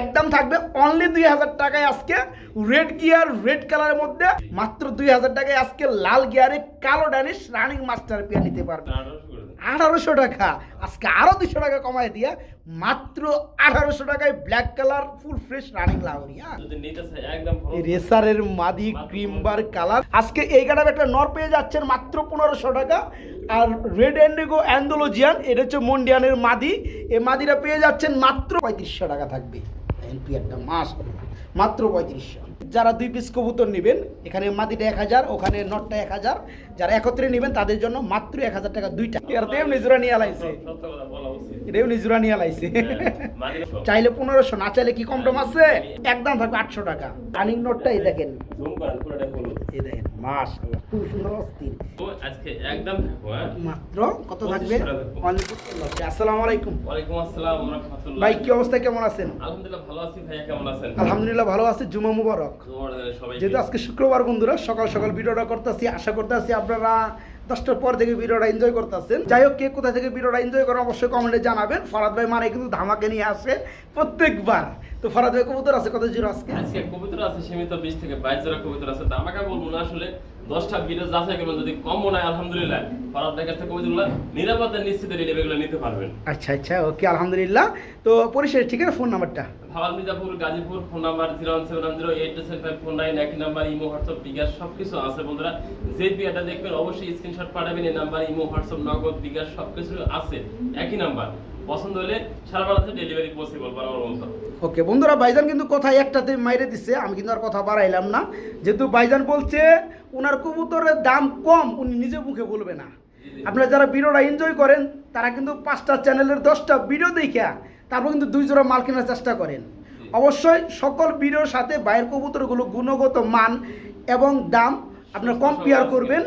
একদম থাকবে অনলি দুই হাজার টাকায় আজকে রেড গিয়ার রেড কালারের মধ্যে মাত্র দুই হাজার টাকায় আজকে লাল গিয়ারে কালো ড্যানিশ রানিং মাস্টার পেয়ে নিতে পারবে। আঠারোশো টাকা। আজকে আরও দুশো টাকা কমায় দিয়া মাত্র আঠারোশো টাকায় black colour full fresh running lory রেসারের মাদি ক্রিমবার কালার আজকে এই গাড়ার একটা নর পেয়ে যাচ্ছেন মাত্র পনেরোশো টাকা। আর রেড অ্যান্ডিগো অ্যান্ডোলোজিয়ান এটা হচ্ছে মন্ডিয়ানের মাদি। এই মাদিরা পেয়ে যাচ্ছেন মাত্র পঁয়ত্রিশশো টাকা থাকবে। একটা মাস মাত্র পঁয়ত্রিশশো। যারা দুই পিস কবুতর নেবেন এখানে মাদিটা এক হাজার ওখানে নটটা এক হাজার। যারা একত্রে নেবেন তাদের জন্য মাত্র এক হাজার টাকা দুইটা। আর তো এমনি জোড়া নিয়ে আলাইছে। সত্য কথা বলা উচিত। এটা এমনি জোড়া নিয়ে আলাইছে। চাইলে পনেরোশো না চাইলে কি কম টম আছে? একদম থাকবে আটশো টাকা। রানিং দেখেন। করেন পুরোটা হলুদ। এই দেখেন মাস খুব সুন্দর অস্থির। আজকে একদম হ্যাঁ? মাত্র কত থাকবে? 25 টাকা থাকবে। অনেক সুন্দর। আসসালামু আলাইকুম। ওয়ালাইকুম আসসালাম ভাই কি অবস্থা? কেমন আছেন? আলহামদুলিল্লাহ ভালো আছি। ভাইয়া কেমন আছেন? আলহামদুলিল্লাহ ভালো আছে। জুমা মুবারক। যেহেতু আজকে শুক্রবার বন্ধুরা সকাল সকাল ভিডিওটা করতেছি আশা করতেছি আপনারা দশটার পর থেকে ভিডিওটা এনজয় করতেছেন। যাই হোক কে কোথা থেকে ভিডিওটা এনজয় করেন অবশ্যই কমেন্টে জানাবেন। ফরাদ ভাই মানে কিন্তু ধামাকে নিয়ে আসে প্রত্যেকবার। তো ফরাদ ভাই কবুতর আছে কত জিরো আজকে? আজকে কবুতর আছে সীমিত বিশ থেকে বাইশ জোড়া কবুতর আছে। ধামাকা বলব না আসলে। দশটা ভিডিও যাচাই করবেন যদি কম মনে হয় আলহামদুলিল্লাহ ফরাদের কাছ থেকে কবুতরগুলো নিরাপদে নিশ্চিত রিলেভ নিতে পারবেন। আচ্ছা আচ্ছা ওকে আলহামদুলিল্লাহ। তো পরিশেষ ঠিক আছে ফোন নাম্বারটা Bhawal Mirzapur Gazipur phone number zero one seven zero eight seven four nine একই নাম্বার ইমো হোয়াটসঅ্যাপ বিকাশ সব কিছু আছে বন্ধুরা। যে পিয়াটা দেখবেন অবশ্যই স্ক্রিনশট পাঠাবেন এই নাম্বার ইমো হোয়াটসঅ্যাপ নগদ বিকাশ সব কিছু আছে। একই নাম্বার পছন্দ হলে সারা বাংলাদেশে ডেলিভারি পসিবল বরাবর মতো। ওকে বন্ধুরা ভাইজান কিন্তু কথা একটাতে মাইরে দিচ্ছে আমি কিন্তু আর কথা বাড়াইলাম না। যেহেতু ভাইজান বলছে ওনার কবুতরের দাম কম উনি নিজে মুখে বলবে না। আপনারা যারা ভিডিওটা এনজয় করেন তারা কিন্তু পাঁচটা চ্যানেলের দশটা ভিডিও দেখা তারপর কিন্তু দুই জোড়া মাল কেনার চেষ্টা করেন। অবশ্যই সকল ভিডিওর সাথে বাইরের কবুতরগুলো গুণগত মান এবং দাম আপনার কম্পেয়ার করবেন।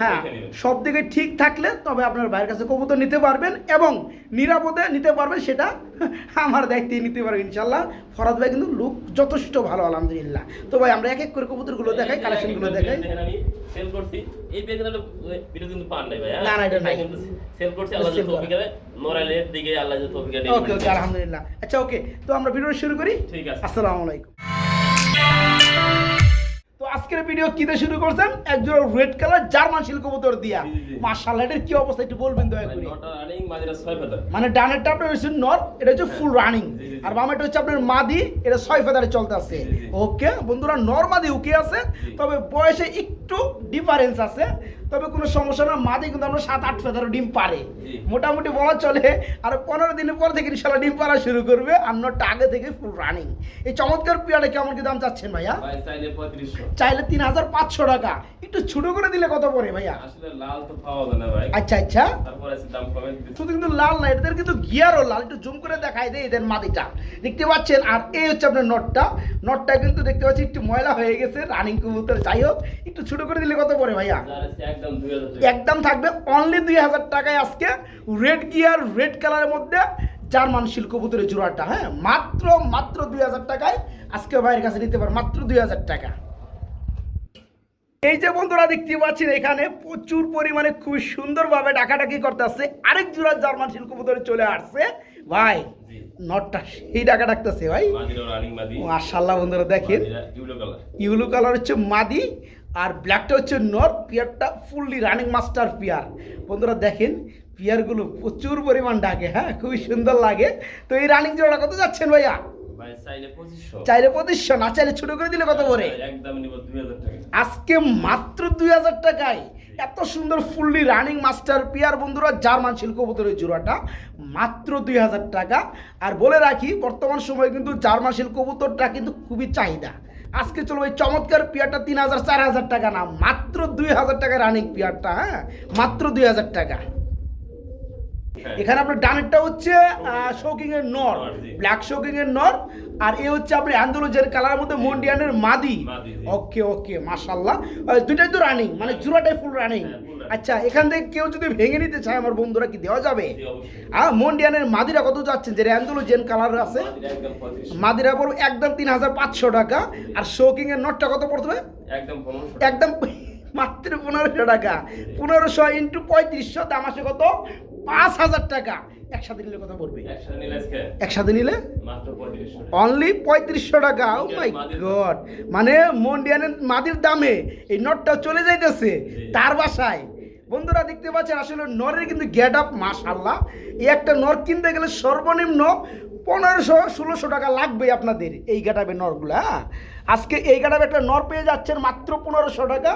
হ্যাঁ সব দিকে ঠিক থাকলে তবে আপনার ভাইয়ের কাছে কবুতর নিতে পারবেন এবং নিরাপদে নিতে পারবেন সেটা আমার দায়িত্বে নিতে পারবেন ইনশাল্লাহ ফরাদ ভাই কিন্তু লুক যথেষ্ট ভালো আলহামদুলিল্লাহ। তো ভাই আমরা এক এক করে কবুতরগুলো দেখাই কালেকশনগুলো দেখাই। হ্যাঁ? না, না, এটা নাই। সেল করছি আল্লাহ। তৌফিক দিকে আল্লাহ তৌফিক ওকে ওকে আলহামদুলিল্লাহ। আচ্ছা ওকে তো আমরা ভিডিও শুরু করি। ঠিক আছে। আসসালামু আলাইকুম। তো আজকের ভিডিও কি শুরু করছেন? একজোড়া রেড কালার জার্মান কবুতর দিয়া। মাশাআল্লাহ এটার কি অবস্থা একটু বলবেন দয়া করে। মানে ডানেরটা আপনার হচ্ছে নর এটা হচ্ছে ফুল রানিং জি। আর বামেটা হচ্ছে আপনার মাদি এটা ছয় ফেদারে চলতে আছে। ওকে বন্ধুরা নর মাদি উকে আছে। তবে বয়সে একটু ডিফারেন্স আছে। তবে কোনো সমস্যা না মাদি কিন্তু আমরা সাত আট ফেদারও ডিম পারে মোটামুটি বলা চলে আর পনেরো দিনের পর থেকে ইনশাল্লাহ ডিম পাড়া শুরু করবে আর নরটা আগে থেকে ফুল রানিং এই চমৎকার পিয়ারে কেমন কি দাম চাচ্ছেন ভাইয়া? চাইলে তিন হাজার পাঁচশো টাকা। একটু ছোট করে দিলে কত পড়ে ভাইয়া? আচ্ছা আচ্ছা। শুধু কিন্তু লাল না এদের কিন্তু গিয়ারও লাল। একটু জুম করে দেখাই দেয় এদের মাদিটা। দেখতে পাচ্ছেন? আর এই হচ্ছে আপনার নটটা। নটটা কিন্তু দেখতে পাচ্ছি একটু ময়লা হয়ে গেছে রানিং কবুতর। যাই হোক একটু ছোট করে দিলে কত পড়ে ভাইয়া? একদম থাকবে অনলি দুই হাজার টাকায় আজকে রেড গিয়ার রেড কালারের মধ্যে জার্মান শিল্ক কবুতরের জোড়াটা হ্যাঁ? মাত্র মাত্র দুই হাজার টাকায় আজকে ভাইয়ের কাছে নিতে পারে মাত্র দুই হাজার টাকা। এই যে বন্ধুরা দেখতে পাচ্ছেন এখানে প্রচুর পরিমাণে খুব সুন্দরভাবে ডাকাডাকি করতে আসছে। আরেক জোড়া জার্মান শিল্ক কবুতরে চলে আসছে। ভাই নটটা সেই ডাকা ডাকতেছে ভাই। মাশাল্লাহ বন্ধুরা দেখেন। মাঝিরা ইউলো কালার ইউলো কালার হচ্ছে মাদি। আর ব্ল্যাকটা হচ্ছে নর পিয়ারটা ফুললি রানিং মাস্টার পিয়ার বন্ধুরা দেখেন পিয়ারগুলো প্রচুর পরিমাণ ডাকে হ্যাঁ? খুবই সুন্দর লাগে। তো এই রানিং জোড়াটা কত যাচ্ছেন ভাইয়া? চাইলে পঁচিশশো। না চাইলে ছোট করে দিলে কত করে আজকে মাত্র দুই হাজার টাকায়। এত সুন্দর ফুললি রানিং মাস্টার পিয়ার বন্ধুরা জার্মান শিল্প কবুতরের জোড়াটা মাত্র দুই হাজার টাকা। আর বলে রাখি বর্তমান সময়ে কিন্তু জার্মান শিল্প কবুতরটা কিন্তু খুবই চাহিদা। আজকে চলো ওই চমৎকার পিয়ারটা তিন হাজার, চার হাজার টাকা না, মাত্র দুই হাজার টাকা রানিক পিয়ারটা হ্যাঁ মাত্র দুই হাজার টাকা। এখানে আপনার ডানেরটা হচ্ছে শোকিং এর নর ব্ল্যাক শোকিং এর নর আর এ হচ্ছে আপনার অ্যান্ডোলজের কালারের মধ্যে মন্ডিয়ানের মাদি। ওকে ওকে মাশাল্লাহ দুইটাই তো রানিং মানে জোড়াটাই ফুল রানিং হ্যাঁ। আচ্ছা এখান থেকে কেউ যদি ভেঙে নিতে চায় আমার বন্ধুরা কি দেওয়া যাবে। হ্যাঁ মন্ডিয়ানের মাদিরা কত যাচ্ছেন যে অ্যান্ডোলজেন কালার আছে। মাদিরা পড়বে একদম তিন হাজার পাঁচশো টাকা। আর শোকিং এর নটটা কত পড়বে একদম একদম মাত্র পনেরোশো টাকা। পনেরোশো ইন্টু পঁয়ত্রিশশো দাম আসে কত? পাঁচ হাজার টাকা একসাথে নিলে কথা পড়বে একসাথে নিলে। অনলি পঁয়ত্রিশশো টাকা। ও মাই গড মানে মন্ডিয়ানের মাদির দামে এই নটটা চলে যাইতেছে তার বাসায়। বন্ধুরা দেখতে পাচ্ছেন আসলে নরের কিন্তু গেট আপ মাশাল্লাহ এই একটা নর কিনতে গেলে সর্বনিম্ন পনেরোশো ষোলোশো টাকা লাগবে আপনাদের এই গেটাপের নরগুলো হ্যাঁ? আজকে এই গেটাপে একটা নর পেয়ে যাচ্ছেন মাত্র পনেরোশো টাকা।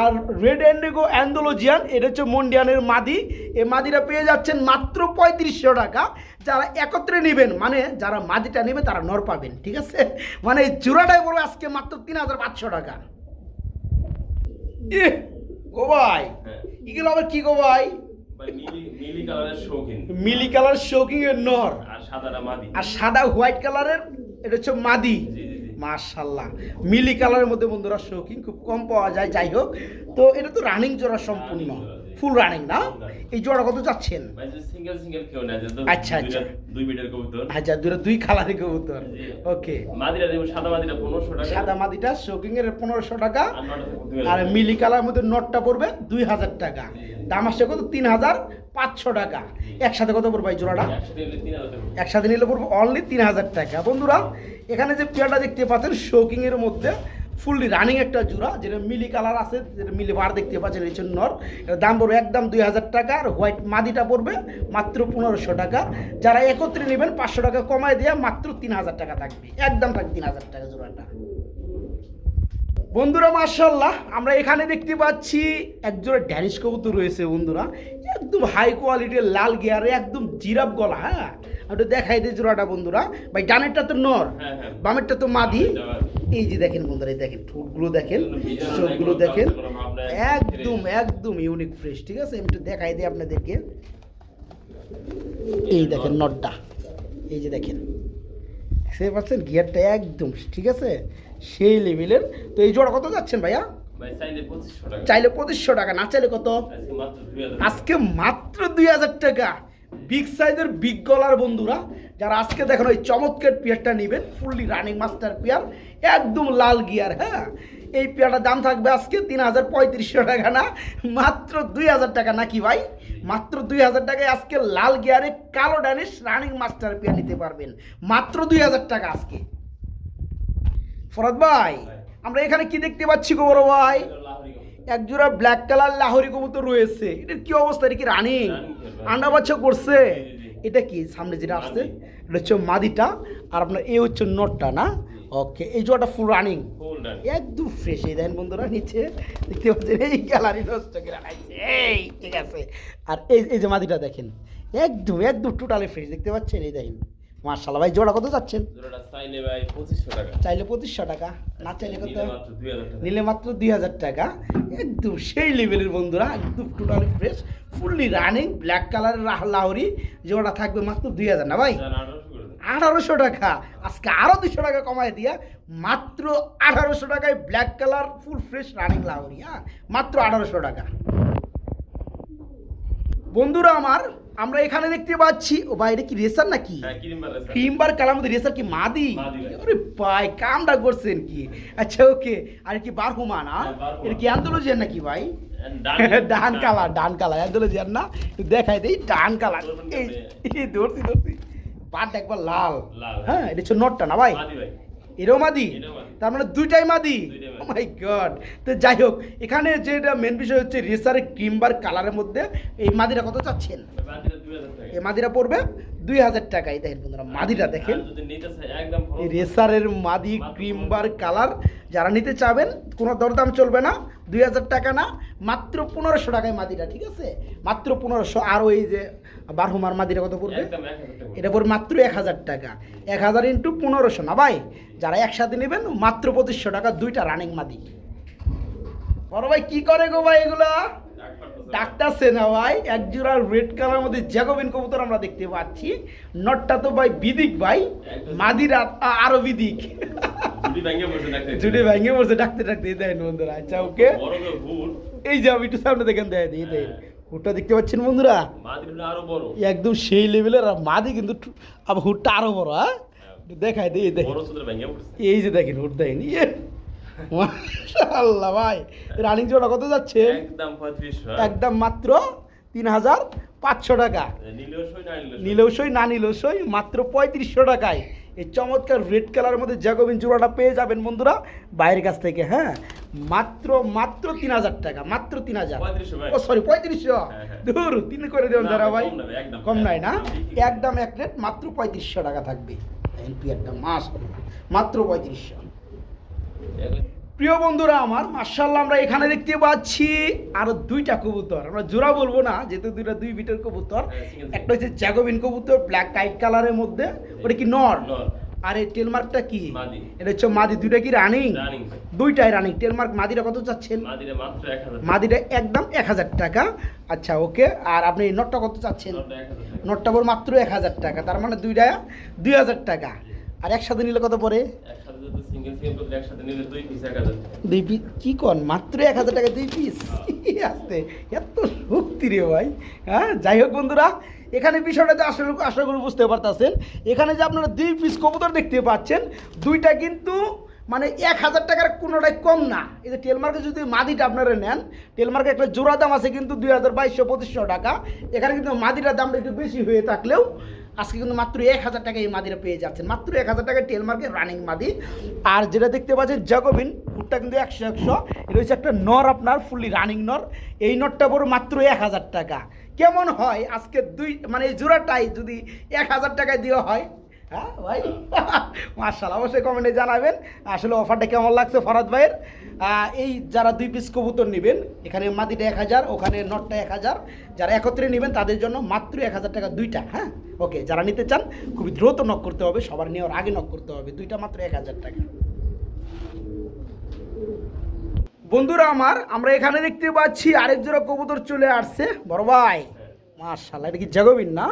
আর রেড অ্যান্ডিগো অ্যান্ডোলজিয়ান এটা হচ্ছে মন্ডিয়ানের মাদি। এই মাদিটা পেয়ে যাচ্ছেন মাত্র পঁয়ত্রিশশো টাকা। যারা একত্রে নেবেন মানে যারা মাদিটা নেবে তারা নর পাবেন ঠিক আছে? মানে এই জোড়াটাই বলো আজকে মাত্র তিন হাজার পাঁচশো টাকা। গো ভাই। হ্যাঁ। এগুলো আবার কি গো ভাই? মিলি কালার শৌকিং এর নর। আর সাদা হোয়াইট কালারের এটা হচ্ছে মাদি। মাশাল্লাহ মিলি কালারের মধ্যে বন্ধুরা শৌখিন, খুব কম পাওয়া যায় যাই হোক, তো এটা তো রানিং জোড়া সম্পূর্ণ। ফুল রানিং না? এই জোড়া কত যাচ্ছেন ভাই সিঙ্গেল সিঙ্গেল কেউ না আচ্ছা, আচ্ছা। দুই বিটের কবুতর। হাজার দুটো দুই কালারের কবুতর। ওকে। মাদিরা দেবো সাদা মাদিরা পনেরোশো টাকা। সাদা মাদিটা শৌকিং এর পনেরোশো টাকা। আর। মিলি কালার মধ্যে নটটা পড়বে দুই হাজার টাকা। দাম আসছে কত? তিন হাজার পাঁচশো টাকা। একসাথে কত পড়বে এই জোড়াটা? একসাথে নিলে পড়বে। অনলি তিন হাজার টাকা। বন্ধুরা এখানে যে পেয়ারটা দেখতে পাচ্ছেন শোকিং এর মধ্যে ফুললি রানিং একটা জোড়া, যেটা মিলি কালার আছে, যেটা মিলি বার দেখতে পাচ্ছেন, এই নর। এটার দাম পড়বে একদম দুই হাজার টাকা, আর হোয়াইট মাদিটা পড়বে মাত্র পনেরোশো টাকা। যারা একত্রে নেবেন, পাঁচশো টাকা কমায় দেওয়া মাত্র তিন হাজার টাকা থাকবে। একদম থাকবে তিন হাজার টাকা জোড়াটা। বন্ধুরা মার্শাল্লাহ আমরা এখানে দেখতে পাচ্ছি একজোড়া ড্যানিশ কবুতর রয়েছে বন্ধুরা। একদম হাই কোয়ালিটির লাল গিয়ারে একদম জিরাপ গলা হ্যাঁ? একটু দেখাই দিই জোড়াটা বন্ধুরা। ভাই ডানেরটা তো নর হ্যাঁ, হ্যাঁ। বামেরটা তো মাদি। এই যে দেখেন বন্ধুরা এই দেখেন ঠোঁটগুলো দেখেন চোখগুলো দেখেন একদম একদম ইউনিক ফ্রেশ ঠিক আছে? আমি একটু দেখাই দিই আপনাদেরকে। এই দেখেন নটটা এই যে দেখেন। দেখতে পাচ্ছেন? গিয়ারটা একদম ঠিক আছে? সেই লেভেলের তো এই জোড়া কত যাচ্ছেন ভাইয়া? চাইলে পঁচিশশো টাকা। না চাইলে কত? আজকে মাত্র দুই হাজার টাকা। বিগ সাইজের বিগ গলার বন্ধুরা, যারা আজকে দেখেন ওই চমৎকার পেয়ারটা নেবেন ফুললি রানিং মাস্টার পেয়ার, একদম লাল গিয়ার হ্যাঁ? এই পেয়ারটার দাম থাকবে আজকে তিন হাজার পঁয়ত্রিশশো টাকা না, মাত্র দুই হাজার টাকা নাকি ভাই? মাত্র দুই হাজার টাকায় আজকে লাল গিয়ারে কালো ড্যানিশ রানিং মাস্টার পেয়ার নিতে পারবেন। মাত্র দুই হাজার টাকা আজকে। ফরাদ ভাই, আমরা এখানে কি দেখতে পাচ্ছি গো বড় ভাই। এক জোড়া ব্ল্যাক কালার লাহরি কবুতর রয়েছে। এটার কি অবস্থা? এটা কি রানিং? আন্ডা বাচ্চা করছে। এটা কি? সামনে যেটা আসছে এটা হচ্ছে মাদিটা। আর আপনার এ হচ্ছে নটটা না? ওকে এই জোড়াটা ফুল রানিং একদম ফ্রেশ এই দেন বন্ধুরা নিচে দেখতে পাচ্ছেন এই গ্যালারি নষ্ট করে এই ঠিক আছে। আর এই এই যে মাদিটা দেখেন একদম একদম টোটালি ফ্রেশ দেখতে পাচ্ছেন? এই দেখেন। মার্শাল্লাহ ভাই জোড়া কত যাচ্ছেন চাইলে পঁচিশশো টাকা। না চাইলে কত? নিলে মাত্র দুই হাজার টাকা। একদম সেই লেভেলের বন্ধুরা একদম totally fresh fully running black কালারের লাহরি যেটা থাকবে মাত্র দুই হাজার না ভাই? আঠারোশো আঠারোশো টাকা। আজকে আরও দুশো টাকা কমায় দিয়া মাত্র আঠারোশো টাকায় black colour full fresh running lory হ্যাঁ? মাত্র আঠারোশো টাকা। বন্ধুরা আমার আমরা এখানে দেখতে পাচ্ছি ও ভাই এটা কি রেসার নাকি? হ্যাঁ। ক্রিমবার কালার মধ্যে রেসার কি মাদি। আরে ভাই। কামটা করছেন কি? আচ্ছা ওকে আর কি বারহুমা না হ্যাঁ, বারহুমা। এটা কি অ্যান্থোলজিয়ান নাকি ভাই? ডান- ডান কালার ডান কালার অ্যান্থোলজিয়ান না? দেখাই দেই ডান কালার। এই ধরছি ধরছি। পাট একবার লাল। হ্যাঁ এটা হচ্ছে নটটা না ভাই। এরও মাদি? তার মানে দুইটাই মাদি? মাই গড তো যাই হোক এখানে যেটা মেন বিষয় হচ্ছে রেসারের ক্রিমবার কালারের মধ্যে এই মাদিরা কত চাচ্ছেন? এই মাদিরা পড়বে দুই হাজার টাকা। এই দেখেন বন্ধুরা মাদিরা দেখেন। রেসারের মাদি ক্রিমবার কালার যারা নিতে চাবেন কোনো দরদাম চলবে না দুই হাজার টাকা না মাত্র পনেরোশো টাকায় মাদিটা ঠিক আছে? মাত্র পনেরোশো। আর ওই যে বারহুমার মাদিরা কত পড়বে? এটা পড়বে মাত্র এক হাজার টাকা। এক হাজার ইন্টু পনেরোশো। না ভাই যারা একসাথে নেবেন মাত্র পঁচিশশো টাকা দুইটা রানিং মাদি। বড় ভাই কি করে গো ভাই এগুলা? ডাক্তার সেনা ভাই? এক জোড়া রেড কালার মধ্যে জ্যাকোবিন কবুতর আমরা দেখতে পাচ্ছি। নটটা তো ভাই বিদিক ভাই। মাদিরা আরও বিদিক। জুটি ভেঙে বসে পড়ছে ডাকতে ডাকতে দেন বন্ধুরা। আচ্ছা ওকে। এই যে আমি একটু সামনে দেখেন দেয় দিয়ে দেন হুটটা দেখতে পাচ্ছেন বন্ধুরা? আরও বড়। একদম সেই লেভেলের মাদি কিন্তু আবার হুটটা আরও বড় হ্যাঁ? একটু দেখাই দিই দেখেন এই যে দেখেন হুট দেখেন ইয়ে। মাশাআল্লাহ ভাই রানিং জোড়া কত যাচ্ছে? একদম একদম মাত্র তিন হাজার পাঁচশো টাকা। নিলেও না নিলেও নিলেও সই না নিলেও সই মাত্র পঁয়ত্রিশশো টাকায়। এই চমৎকার রেড কালারের মধ্যে জ্যাকোবিন জোড়াটা পেয়ে যাবেন বন্ধুরা বাইরের কাছ থেকে হ্যাঁ? মাত্র মাত্র তিন হাজার টাকা মাত্র তিন হাজার। ও সরি পঁয়ত্রিশশো। হ্যাঁ, হ্যাঁ। দূর তিন করে দেবেন যারা ভাই, কম। নাই না? একদম। এক রেট মাত্র পঁয়ত্রিশশো টাকা থাকবে। এনপিআরটা মাস মাত্র পঁয়ত্রিশশো। প্রিয় বন্ধুরা আমার মার্শাল্লাহ আমরা এখানে দেখতে পাচ্ছি আরও দুইটা কবুতর। আমরা জোড়া বলব না যেহেতু দুইটা দুই বিটের কবুতর। হ্যাঁ, একটা হচ্ছে জ্যাগোবিন কবুতর ব্ল্যাক কাইট কালারের মধ্যে। ওটা কি নর। আর এই টেলমার্কটা কি। এটা হচ্ছে মাদি দুইটা কি রানিং দুইটাই রানিং টেলমার্ক মাদিরা কত চাচ্ছেন? মাদিরে মাত্র 1000 মাদিটা একদম এক হাজার টাকা। আচ্ছা ওকে আর আপনি নটটা কত চাচ্ছেন? নটটা 1000 টাকা। নটটা পর মাত্র এক হাজার টাকা। তার মানে দুইটা দুই হাজার টাকা। আর একসাথে নিলে কত নিলে দুই পিস 1000 টাকা। দুই কি কন? মাত্র এক হাজার টাকা দুই পিস আসতে এত শক্তি রে ভাই। হ্যাঁ যাই হোক বন্ধুরা এখানে বিষয়টা যে আসলে আশা করি বুঝতে পারতেছেন। এখানে যে আপনারা দুই পিস কবুতর দেখতে পাচ্ছেন, দুইটা কিন্তু মানে এক হাজার টাকার কোনোটাই কম না। এই যে টেলমার্কে যদি মাদিটা আপনারা নেন, টেলমার্কে একটা জোড়া দাম আছে কিন্তু দুই হাজার বাইশশো, পঁচিশশো টাকা। এখানে কিন্তু মাদিটার দামটা একটু বেশি হয়ে থাকলেও আজকে কিন্তু মাত্র এক হাজার টাকা এই মাদিরা পেয়ে যাচ্ছেন। মাত্র এক হাজার টাকা টেলমার্কে রানিং মাদি। আর যেটা দেখতে পাচ্ছেন, জাগোবিন ফুটটা কিন্তু একশো একশো। এটা হচ্ছে একটা নর আপনার ফুললি রানিং নর। এই নটটা বড় মাত্র এক হাজার টাকা। কেমন হয় আজকে দুই মানে এই জোড়াটাই যদি এক হাজার টাকায় দেওয়া হয়? হ্যাঁ ভাই? মার্শাল অবশ্যই কমেন্টে জানাবেন। আসলে অফারটা কেমন লাগছে ফরাদ ভাইয়ের? এই যারা দুই পিস কবুতর নেবেন, এখানে মাদিটা এক হাজার, ওখানে নটটা এক হাজার। যারা একত্রে নেবেন, তাদের জন্য মাত্র এক হাজার টাকা দুইটা হ্যাঁ? ওকে, যারা নিতে চান, খুবই দ্রুত নক করতে হবে। সবার নেওয়ার আগে নক করতে হবে। দুইটা মাত্র এক হাজার টাকা। বন্ধুরা আমার আমরা এখানে দেখতে পাচ্ছি আরেক জোড়া কবুতর চলে আসছে। বড় ভাই মার্শাল্লাহ এটা কি জাগবিন না?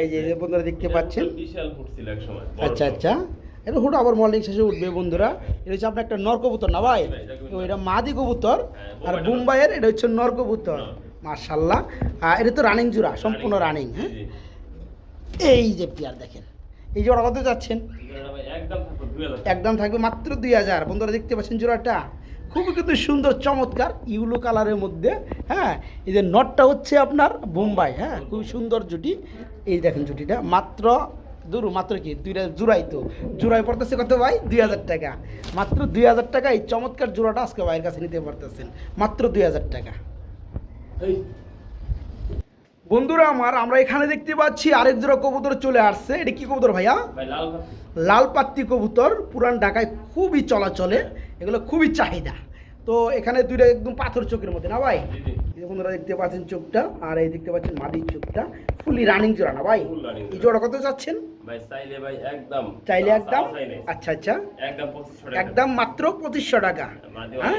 এই যে বন্ধুরা দেখতে পাচ্ছেন। আচ্ছা আচ্ছা। এটা হুট আবার মর্নিং শেষে উঠবে বন্ধুরা। এটা হচ্ছে আপনার একটা নর কবুতর না ভাই? এটা মাদি কবুতর আর বুম্বাইয়ের এটা হচ্ছে নর কবুতর মার্শাল্লাহ এটা তো রানিং জোড়া সম্পূর্ণ রানিং হ্যাঁ? এই যে পেয়ার দেখেন। এই জোড়া কত যাচ্ছেন একদম থাকবে 2000 একদম থাকবে মাত্র দুই হাজার। বন্ধুরা দেখতে পাচ্ছেন জোড়াটা? খুবই কিন্তু সুন্দর চমৎকার ইউলো কালারের মধ্যে হ্যাঁ? এই যে নটটা হচ্ছে আপনার বোম্বাই হ্যাঁ? খুব সুন্দর জুটি। এই দেখেন জুটিটা মাত্র দুরু মাত্র কি? দুইটা জোড়াই তো। জোড়াই পড়তেছে কত ভাই? দুই হাজার টাকা। মাত্র দুই হাজার টাকা এই চমৎকার জোড়াটা আজকে ভাইয়ের কাছে নিতে পারতেছেন। মাত্র দুই হাজার টাকা। বন্ধুরা আমার আমরা এখানে দেখতে পাচ্ছি আরেক জোড়া কবুতর চলে আসছে। এটা কি কবুতর ভাইয়া? ভাই লাল লাল পাত্তি কবুতর পুরান ঢাকায় খুবই চলাচলে এগুলো খুবই চাহিদা। তো এখানে দুইটা একদম পাথর চোখের মধ্যে না ভাই? বন্ধুরা দেখতে পাচ্ছেন চোখটা আর এই দেখতে পাচ্ছেন মাদির চোখটা। ফুলি রানিং জোড়া না ভাই? এই জোড়া। কত চাচ্ছেন? চাইলে একদম। আচ্ছা আচ্ছা। একদম 2500 টাকা। একদম মাত্র পঁচিশশো টাকা। হ্যাঁ?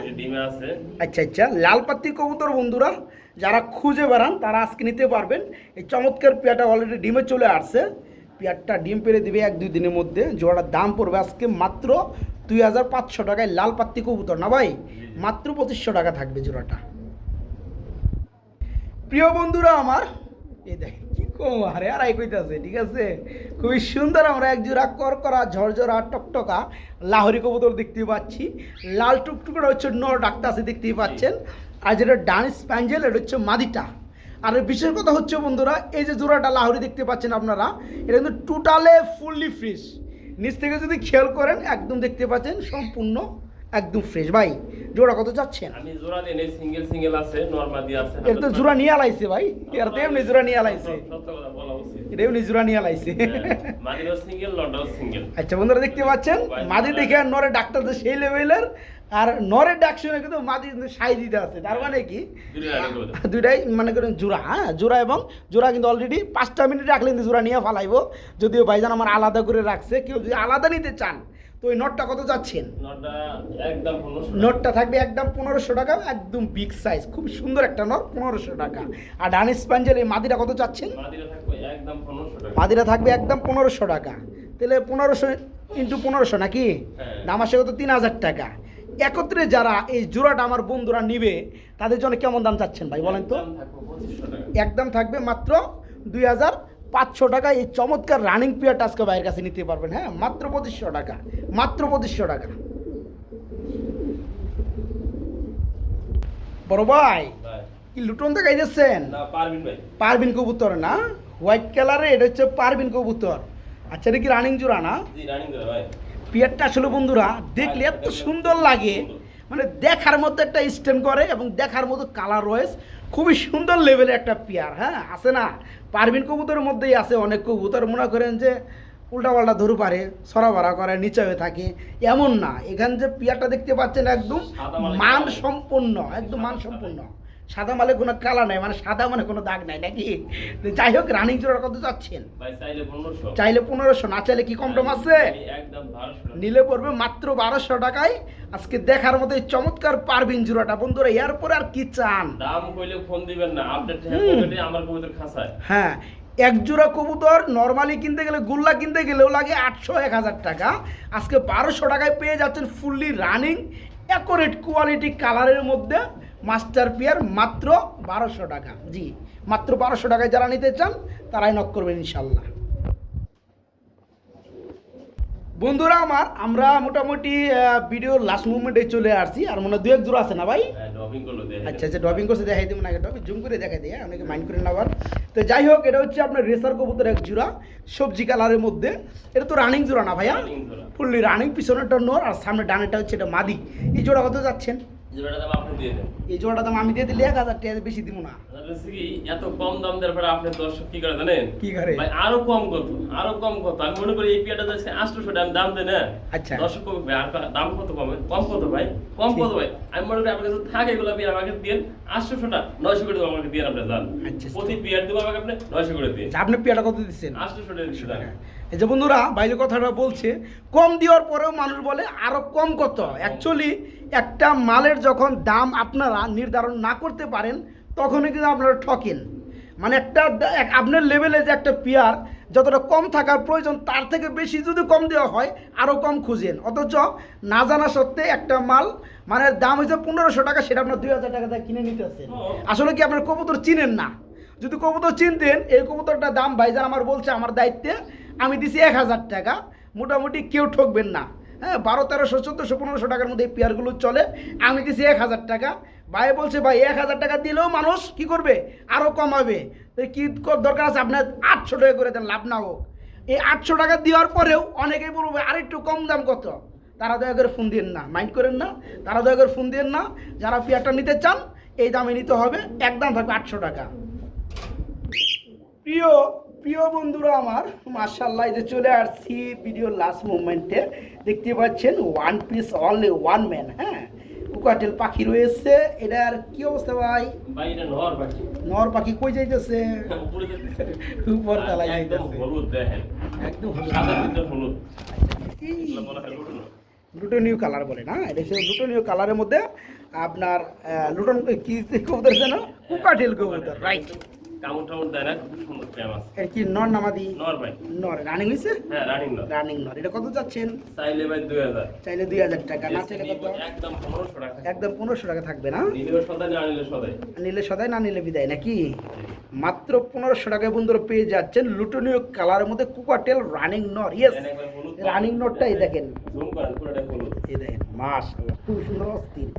আচ্ছা আচ্ছা। লাল পাত্তি কবুতর বন্ধুরা যারা খুঁজে বেড়ান তারা আজকে নিতে পারবেন। এই চমৎকার পেয়ারটা অলরেডি ডিমে চলে আসছে। পেয়ারটা ডিম পেরে দিবে এক দুই দিনের মধ্যে। জোড়াটার দাম পড়বে আজকে মাত্র দুই হাজার পাঁচশো টাকায় লাল পাত্তি কবুতর না ভাই? মাত্র পঁচিশশো টাকা থাকবে জোড়াটা। প্রিয় বন্ধুরা আমার এই দেখ কি কম আরে আর আই কইতাছে ঠিক আছে? খুবই সুন্দর আমরা এক জোড়া কর করা ঝরঝরা টকটকা লাহরি কবুতর দেখতে পাচ্ছি। লাল টুকটুকটা হচ্ছে নর ডাক্তার আছে দেখতেই পাচ্ছেন। আর যেটা ডান স্প্যাঞ্জেল এটা হচ্ছে মাদিটা। আর বিশেষ কথা হচ্ছে বন্ধুরা এই যে জোড়াটা লাহরি দেখতে পাচ্ছেন আপনারা এটা কিন্তু টোটালে ফুললি ফ্রেশ নিচ থেকে যদি খেয়াল করেন একদম দেখতে পাচ্ছেন সম্পূর্ণ একদম ফ্রেশ ভাই জোড়া কত যাচ্ছেন আমি জোড়া নাই সিঙ্গেল সিঙ্গেল আছে নরমাল দি আছে এর তো জোড়া নিয়ে আলাইছে ভাই এর তো এমনি জোড়া নিয়ে আলাইছে। সত্য কথা বলা উচিত। এটা এমনি জোড়া নিয়ে আলাইছে। মাদিরও সিঙ্গেল লন্ডন সিঙ্গেল আচ্ছা বন্ধুরা দেখতে পাচ্ছেন? মাদি দেখে আর নরে ডাক্তার যে সেই লেভেলের আর নরের ডাক শুনে কিন্তু মাদি কিন্তু সাই দিতে আছে। তার মানে কি। দুইটাই মনে করেন জোড়া হ্যাঁ? জোড়া এবং জোড়া কিন্তু অলরেডি পাঁচটা মিনিট রাখলে কিন্তু জোড়া নিয়ে ফালাইবো। যদিও ভাইজান আমার আলাদা করে রাখছে কেউ যদি আলাদা নিতে চান তো ওই নটটা কত পনেরোশো নোটটা থাকবে একদম পনেরোশো টাকা একদম বিগ সাইজ খুব সুন্দর একটা নোট পনেরোশো টাকা। আর ডান স্প্যাঞ্জেল এই মাদিটা কত চাচ্ছেন মাদিরা থাকবে একদম পনেরোশো টাকা। মাদিরা থাকবে একদম পনেরোশো টাকা। তাহলে পনেরোশো ইন্টু পনেরোশো নাকি? হ্যাঁ। দাম আসে কত? তিন হাজার টাকা। একত্রে যারা এই জোড়াটা আমার বন্ধুরা নিবে তাদের জন্য কেমন দাম চাচ্ছেন ভাই বলেন তো? একদম থাকবে মাত্র দুই হাজার পাঁচশো টাকা। এই চমৎকার রানিং পিরিয়ড আজকে বাইরের কাছে নিতে পারবেন হ্যাঁ? মাত্র পঁচিশশো টাকা মাত্র পঁচিশশো টাকা। বড় ভাই কি লুটন দেখাই দিচ্ছেন পারবিন কবুতর না? হোয়াইট কালারে এটা হচ্ছে পারবিন কবুতর। আচ্ছা এটা কি রানিং জোড়া না? রানিং ভাই। পিয়ারটা আসলে বন্ধুরা দেখলে এত সুন্দর লাগে। মানে দেখার মতো একটা স্ট্যান্ড করে এবং দেখার মতো কালার রয়েছে। খুবই সুন্দর লেভেলের একটা পেয়ার হ্যাঁ? আছে না? পারবিন কবুতরের মধ্যেই আছে অনেক কবুতর। মনে করেন যে উল্টাপাল্টা ধরু পারে সরাবরা করে নিচে হয়ে থাকে। এমন না। এখানে যে পেয়ারটা দেখতে পাচ্ছেন একদম সাদা মালে মান কালো। সম্পন্ন একদম মান সম্পন্ন সাদা মালে কোনো কালা নাই মানে সাদা মানে কোনো দাগ নাই নাকি? যাই হোক রানিং জোড়ার কত চাচ্ছেন চাইলে পনেরোশো। না চাইলে কি কম টম আছে? নিলে পড়বে মাত্র বারোশো টাকায়। আজকে দেখার মতো এই চমৎকার পারবিন জুড়াটা বন্ধুরা এরপরে আর কি চান? দাম কইলে ফোন দিবেন না আপডেট আমার কবুতর খাসায় হ্যাঁ এক জোড়া কবুতর নর্মালি কিনতে গেলে গুল্লা কিনতে গেলেও লাগে আটশো এক হাজার টাকা। আজকে বারোশো টাকায় পেয়ে যাচ্ছেন ফুললি রানিং অ্যাকোরেট কোয়ালিটি কালারের মধ্যে মাস্টার পিয়ার মাত্র বারোশো টাকা। জি মাত্র বারোশো টাকায় যারা নিতে চান তারাই নক করবেন ইনশাল্লাহ বন্ধুরা আমার আমরা মোটামুটি ভিডিও লাস্ট মুভমেন্টে চলে আসছি আর মনে হয় দু এক জোড়া আছে না ভাই? দেখে আচ্ছা আচ্ছা ডবিং করছে দেখাই দেবেন আগে ড্রপিং জুম করে দেখাই দিয়ে অনেকে মাইন্ড করে নেবার তো যাই হোক এটা হচ্ছে আপনার রেসার কবুতর এক জোড়া সবজি কালারের মধ্যে। এটা তো রানিং জোড়া না ভাইয়া? ফুললি রানিং পিছনেরটা নোর আর সামনে ডানেরটা হচ্ছে এটা মাদি। এই জোড়া কত যাচ্ছেন? দিয়ে এই জোড়াটা দাম আমি দিয়ে দিলে এক হাজার টাকা বেশি দিব না। এত কম দাম দেওয়ার পরে আপনি দর্শক কি করে জানেন? কি করে? ভাই আরও কম কত আরও কম কত। আমি মনে করি এই পিয়াটা যাচ্ছে আটশোশো টাকা দাম দেন হ্যাঁ আচ্ছা। দর্শক কবে ভাই আর দাম কত কমে? কম কত ভাই? কম কত ভাই? আমি মনে করি আপনার কাছে থাকে এগুলো আপনি আমাকে দিন। আটশোশো টাকা নয়শো করে দেবো আমাকে দিয়ে আপনি যান আচ্ছা। প্রতি পিয়ার দেবো আমাকে আপনি নয়শো করে দিন। আচ্ছা, আপনি পেয়াটা কত দিচ্ছেন? আটশোশো টাকা। এই যে বন্ধুরা যে কথাটা বলছে, কম দেওয়ার পরেও মানুষ বলে আরও কম কত? অ্যাকচুয়ালি একটা মালের যখন দাম আপনারা নির্ধারণ না করতে পারেন, তখনই কিন্তু আপনারা ঠকেন। মানে একটা আপনার লেভেলে যে একটা পেয়ার, যতটা কম থাকার প্রয়োজন, তার থেকে বেশি যদি কম দেওয়া হয় আরও কম খুঁজেন। অথচ না জানা সত্ত্বে একটা মাল মানে দাম হয়েছে পনেরোশো টাকা, সেটা আপনার দুই হাজার টাকা দিয়ে কিনে নিতেছেন। আসলে কি আপনার কবুতর চিনেন না? যদি কবুতর চিনতেন, এই কবুতরটার দাম ভাইজান আমার বলছে, আমার দায়িত্বে আমি দিছি এক হাজার টাকা, মোটামুটি কেউ ঠকবেন না। হ্যাঁ বারো, তেরোশো, চোদ্দোশো, পনেরোশো টাকার মধ্যে এই পেয়ারগুলো চলে। আমি দিছি এক হাজার টাকা। ভাই বলছে, ভাই, এক হাজার টাকা দিলেও মানুষ কি করবে? আরও কমাবে। তো কি কর- দরকার আছে? আপনার আটশো টাকা করে দেন, লাভ না হোক। এই আটশো টাকা দেওয়ার পরেও অনেকেই বলবে আরেকটু কম দাম কত? তারা দয়া করে ফোন দিন না, মাইন্ড করেন না। তারা দয়া করে ফোন দিন না। যারা পেয়ারটা নিতে চান, এই দামে নিতে হবে। একদম থাকবে আটশো টাকা। প্রিয় প্রিয় বন্ধুরা আমার মার্শাল্লাহ যে চলে আসছি ভিডিও লাস্ট মুভমেন্টে দেখতে পাচ্ছেন one piece only one man হ্যাঁ? কুকাটেল পাখি রয়েছে। এটার কি অবস্থা ভাই? ভাই এটা নহর পাখি। নর পাখি কই যাইতেছে? উপর তলায় যাইতেছে। হলুদ দেখেন। একদম হলুদ। লুটনীয় কালার বলে না? এটা হচ্ছে লুটনীয় কালারের মধ্যে আপনার লুটন কি কবুতর যেন? কুকাটেল কবুতর রাইট কামড় টামড় দেয় না খুব সুন্দর ফেমাস এর কি নর নামাদি নর ভাই। নর। রানিং হয়েছে হ্যাঁ রানিং নর। রানিং নর। এটা কত যাচ্ছেন? চাইলে ভাই দুই হাজার। চাইলে দুই হাজার টাকা। না চাইলে কত? একদম পনেরোশো টাকা। একদম পনেরোশো টাকা থাকবে না? নিলে সদাই না নিলে সদাই। নিলে সদাই না নিলে বিদায় নাকি? মাত্র পনেরোশো টাকায় বন্ধুরা পেয়ে যাচ্ছেন লুটনীয় কালারের মধ্যে কুকাটেল রানিং নর। ইয়েস রানিং নটটাই দেখেন। জুম করেন এই দেখেন মাস খুব সুন্দর অস্থির।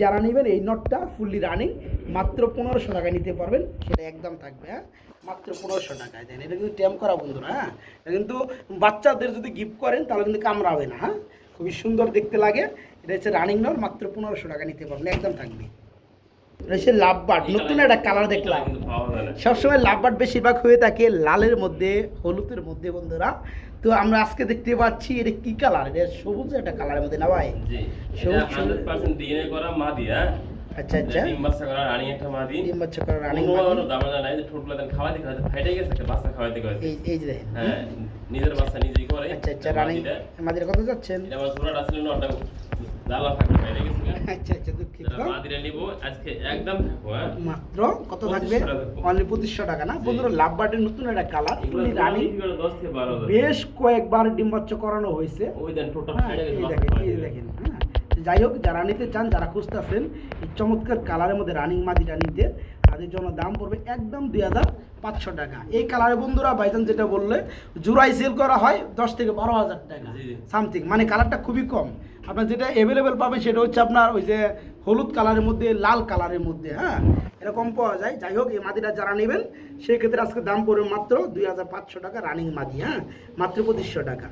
যারা নেবেন এই নটটা ফুললি রানিং মাত্র পনেরোশো টাকায় নিতে পারবেন। সেটা একদম থাকবে হ্যাঁ? মাত্র পনেরোশো টাকায়। দেন এটা কিন্তু ট্যাম করা বন্ধুরা হ্যাঁ? এটা কিন্তু বাচ্চাদের যদি গিফট করেন তাহলে কিন্তু কামড়াবে না হ্যাঁ? খুবই সুন্দর দেখতে লাগে। এটা হচ্ছে রানিং নর মাত্র পনেরোশো টাকা নিতে পারবেন একদম থাকবে। এটা হচ্ছে নতুন একটা কালার দেখলাম সবসময় লাভবাট বেশিরভাগ হয়ে থাকে লালের মধ্যে হলুদের মধ্যে বন্ধুরা। তো আমরা আজকে দেখতে পাচ্ছি এটা কি কালার? এটা সবুজ একটা কালারের মধ্যে না ভাই? সবুজ এটা হান্ড্রেড পার্সেন্ট ডিএনএ করা মাদি হ্যাঁ? আচ্ছা আচ্ছা। ডিম বাচ্চা করা রানিং একটা মাদি। ডিম বাচ্চা করা রানিং কোনো দামা নাই ঠোঁটগুলো দেন খাওয়াইতে খাওয়াইতে ফাইটে গেছে একটা বাচ্চা খাওয়াইতে খাওয়াইতে এই এই যে দেখেন হ্যাঁ নিজের বাচ্চা নিজেই করে আচ্ছা আচ্ছা রানিং যাচ্ছেন? এটা আমার জ্বালা গেছে আচ্ছা আচ্ছা দুঃখিত। মাদিরা নিব। আজকে একদম হ্যাঁ। মাত্র কত থাকবে? অনলি পঁচিশশো টাকা না? বন্ধুরা লাভ বাটের নতুন একটা কালার রানিং। বেশ কয়েকবার করানো হয়েছে। ওই দেন টোটাল হ্যাঁ, এই দেখেন হ্যাঁ। যাই হোক যারা নিতে চান যারা খুঁজতেছেন এই চমৎকার কালারের মধ্যে রানিং মাদিটা নিতে তাদের জন্য দাম পড়বে একদম দুই হাজার পাঁচশো টাকা। এই কালারে বন্ধুরা ভাইজান যেটা বললে জোড়াই সেল করা হয় দশ থেকে বারো হাজার টাকা। সামথিং মানে কালারটা খুবই কম। আপনার যেটা অ্যাভেলেবেল পাবেন সেটা হচ্ছে আপনার ওই যে হলুদ কালারের মধ্যে, লাল কালারের মধ্যে হ্যাঁ? এরকম পাওয়া যায়। যাই হোক, এই মাদিটা যারা নেবেন, সেক্ষেত্রে আজকে দাম পড়বে মাত্র দুই হাজার পাঁচশো টাকা রানিং মাদি হ্যাঁ? মাত্র পঁচিশশো টাকা।